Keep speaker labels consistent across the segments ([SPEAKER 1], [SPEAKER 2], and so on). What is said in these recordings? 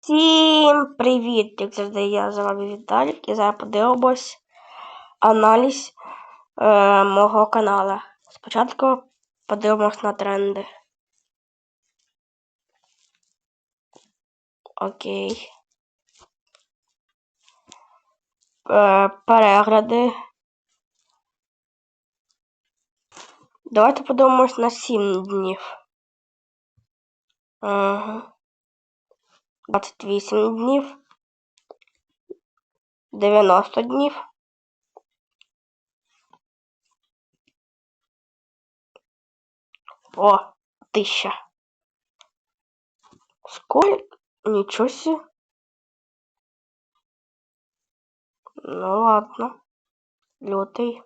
[SPEAKER 1] Всім привіт! Як завжди, я з вами Віталік і зараз подивимось аналіз е, мого каналу. Спочатку подивимось на тренди. Окей. Е, перегляди. Давайте подивимось на 7 днів. Ага. 28 днів, 90 днів. О, тысяча. Сколько? Ничего себе. Ну ладно. Лютый.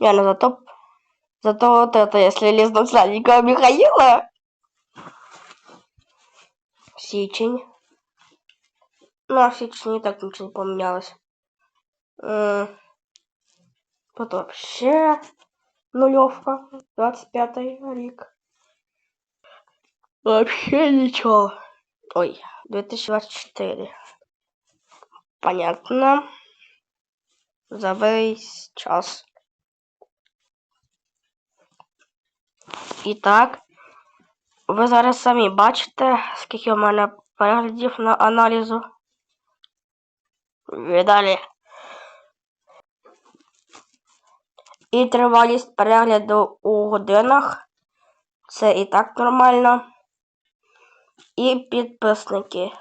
[SPEAKER 1] Я на зато Зато вот это, если лизнуть сладенького Михаила. Сичень. Ну, а в Сичине так ничего не поменялось. Тут вообще нулевка. 25 рик. Вообще ничего. Ой, 2024. Понятно. За весь час. І так, ви зараз самі бачите, скільки у мене переглядів на аналізу. Віддалі. І тривалість перегляду у годинах. Це і так нормально. І підписники.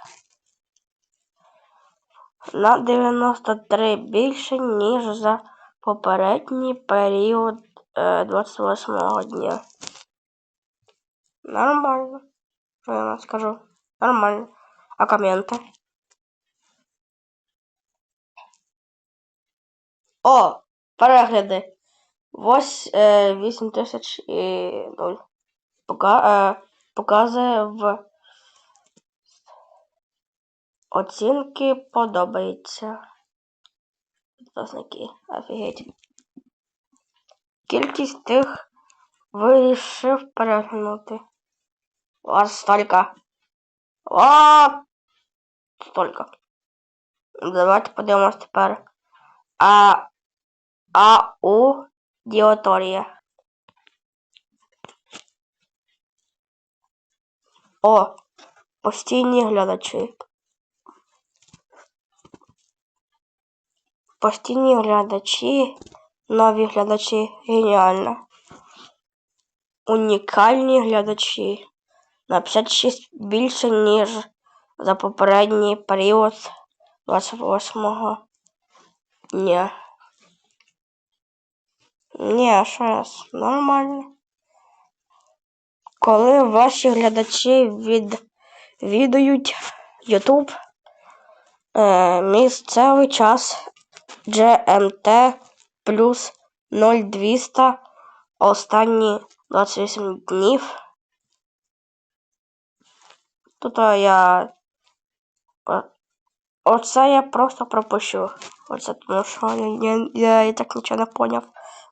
[SPEAKER 1] На 93 більше, ніж за попередній період 28 е. Нормально. Что я вам скажу? Нормально. А комменты? О! Перегляди. Ось е, 8 і 0. Пока, показує в оцінки подобається. Підписники. Офігеть. Кількість тих вирішив переглянути. Вот столько. О! Столько. Давайте подивимось тепер. А аудиторія. О, постійні глядачі. Постійні глядачі, нові глядачі. Геніально. Унікальні глядачі На 56 більше, ніж за попередній період 28-го дня. Ні, ще раз, нормально. Коли ваші глядачі відвідують YouTube е, місцевий час GMT плюс 0200 останні 28 днів. Тут я. Оце я просто пропущу. Оце тому що я, я і так нічого не поняв,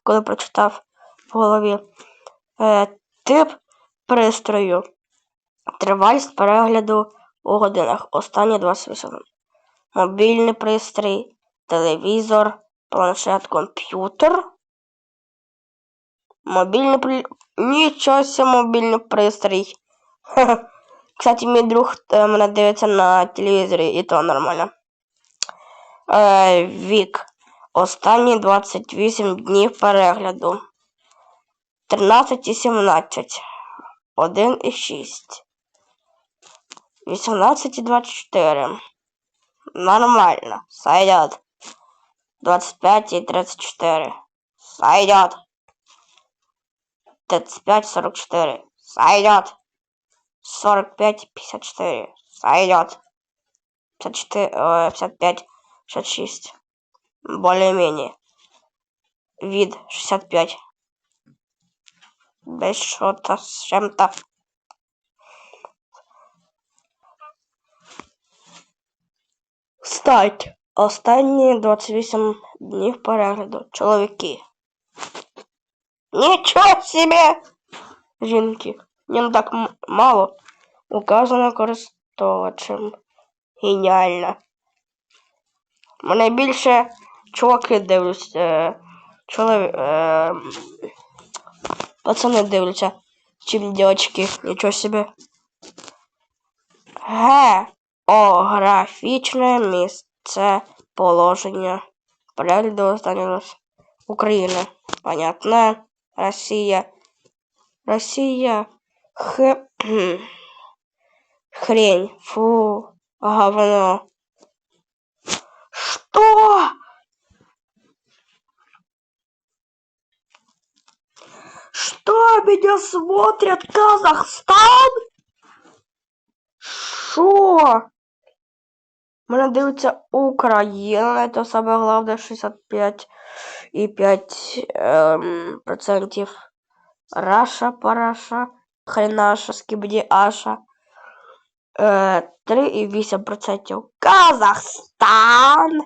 [SPEAKER 1] коли прочитав в голові. Е, Тип пристрою. Тривалість перегляду у годинах. Останні 28. Мобільний пристрій, телевізор, планшет, комп'ютер. Мобільний при... Нічого мобільний пристрій. Кстати, мій друг е, мене дивиться на телевізорі, і то нормально. Е, Вік. Останні 28 днів перегляду. 13 і 17. 1 і 6. 18 і 24. Нормально. Сойдет. 25 и 34. Сойдет. 35 44. Сойдет. 45, 54. Сойдет. 54, 55, 66. Более-менее. Вид 65. Без что-то с чем-то. Стать. Останні 28 днів перегляду. Чоловіки. Нічого себе! жінки. Ні, ну так мало. Указано користувачем. Геніально. Мене більше чуваки дивляться. Чолові... Е, пацани дивляться, чим дівчатки. Нічого собі. Географічне місце положення. Перегляду останнього. Україна. Понятно. Россия. Россия. Х... кхм. Хрень. Фу. Говно. Что? Что меня смотрят? Казахстан? Шо? Мене дивиться Україна, це саме головне 65 і 5 ем, процентів. Раша, параша, Хренаша, скибді аша. Е, 3,8 процентів. Казахстан.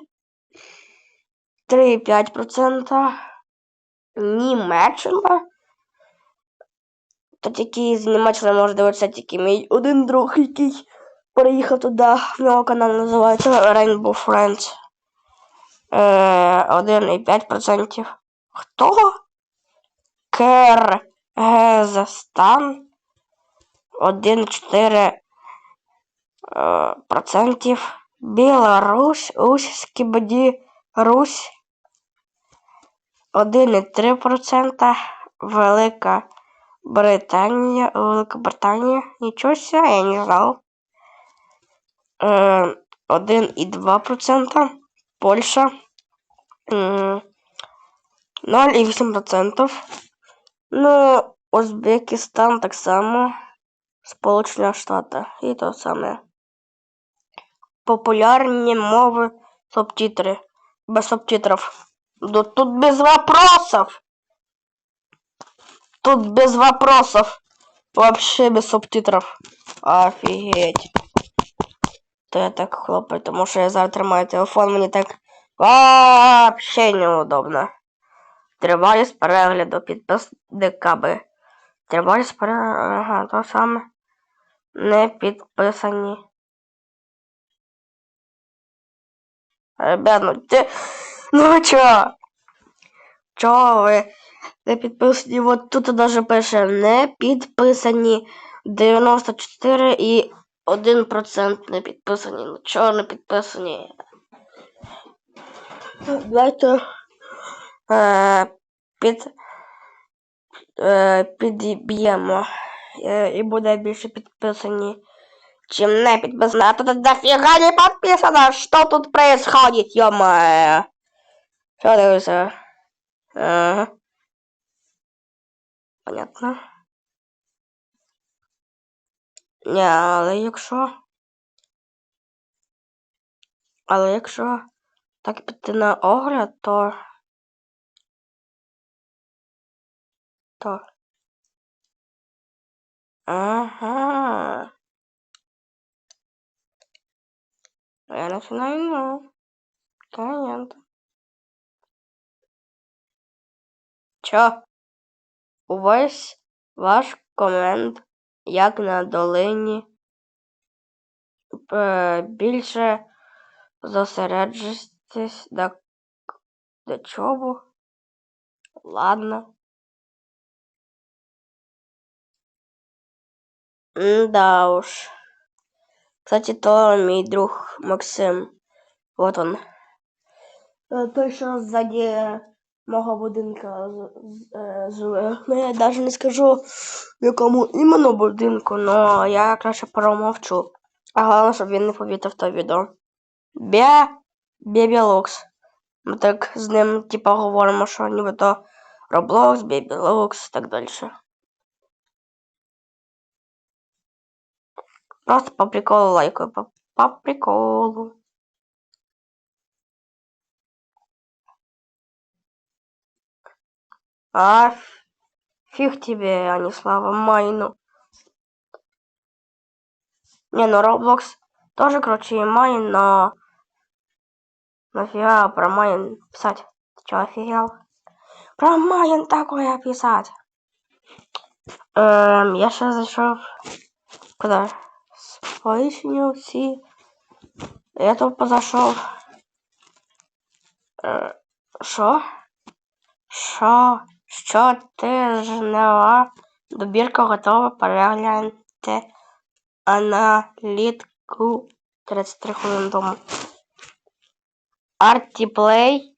[SPEAKER 1] 3,5 процента. Німеччина. Та тільки з Німеччини може дивитися тільки мій один друг, який переїхав туди. В нього канал називається Rainbow Friends. Е, 1,5%. Хто? Киргизстан. 1,4 е, процентів. Білорусь, Усь, Скибаді, Русь. 1,3%. Велика Британія, Великобританія. Нічого я не знав. Е, 1,2%. Польща. 0,8%. Ну, Узбекистан так само. Сполучені Штати. І то саме. Популярні мови субтитри. Без субтитров. Ну, тут без вопросов. Тут без вопросов. Вообще без субтитров. Офигеть. То я так хлопаю, потому что я завтра маю телефон, мені так вообще неудобно. Тривалість перегляду підписника би. Тривалість перегляду, ага, то саме. Не підписані. Ребят, ну ти... Ну чо? Чо ви? Не підписані, от тут даже пише не підписані 94 і 1% не підписані. Ну чого не підписані? Давайте е, під, е, підіб'ємо. Е, і буде більше підписані, чим не підписані. А тут дофіга не підписано. Що тут происходит, ё-моё? Що дивися? Ага. Понятно. Ні, але якщо. Але якщо так піти на огляд, то. То. Ага. Я начинаю. Понятно. Чо? Увесь ваш комент, як на долині. Е, більше зосереджуйтесь до, до чого. Ладно. Да уж. Кстати, то мій друг Максим. Вот он. Е, Той, що ззаді мого будинка е, живе. Ну, я навіть не скажу, в якому іменно будинку, але я краще промовчу. А головне, щоб він не повітав то відео. Бя Бебілокс. Ми так з ним, типа, говоримо, що нібито Roblox, Бебілокс і так далі. Просто по приколу лайкаю, по, по приколу. А фиг тебе, а не слава Майну. Не, ну Roblox тоже круче Майн, но... Нафига про Майн писать? Ты чё, офигел? Про Майн такое писать? Ем, я ще зайшов. Куди? Всі. Я тут позайшов. Е, Що? Що? Що ти жнила? Добірка готова. Перегляньте аналітку 33 хвилин тому. Артіплей.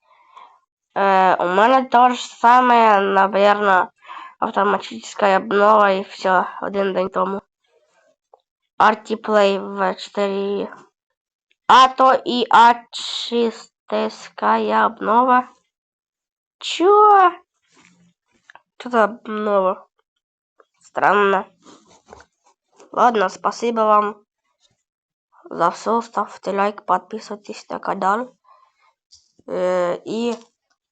[SPEAKER 1] Е, у мене то ж саме, наверно, автоматическая обнова і все, один день тому. Артіплей в 4. А то і ачистская обнова. Чё? Что за обнова? Странно. Ладно, спасибо вам за все. Ставьте лайк, подписывайтесь на канал. Э, и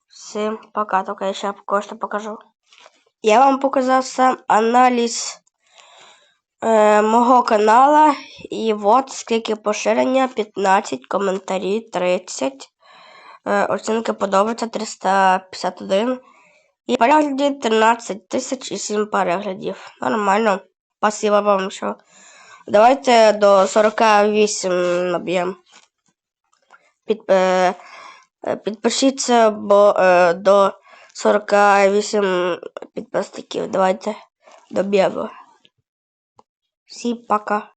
[SPEAKER 1] всем пока. Только я сейчас кое-что покажу. Я вам показав сам аналіз е, мого канала. І от скільки поширення 15, коментарі 30, е, оцінки подобається 351. І переглядів 13 тисяч і 7 переглядів. Нормально. Спасибо вам, що. Давайте до 48 наб'ємо. Під, е, е, підпишіться, бо е, до 48 підписників. Давайте доб'ємо. Всім пока.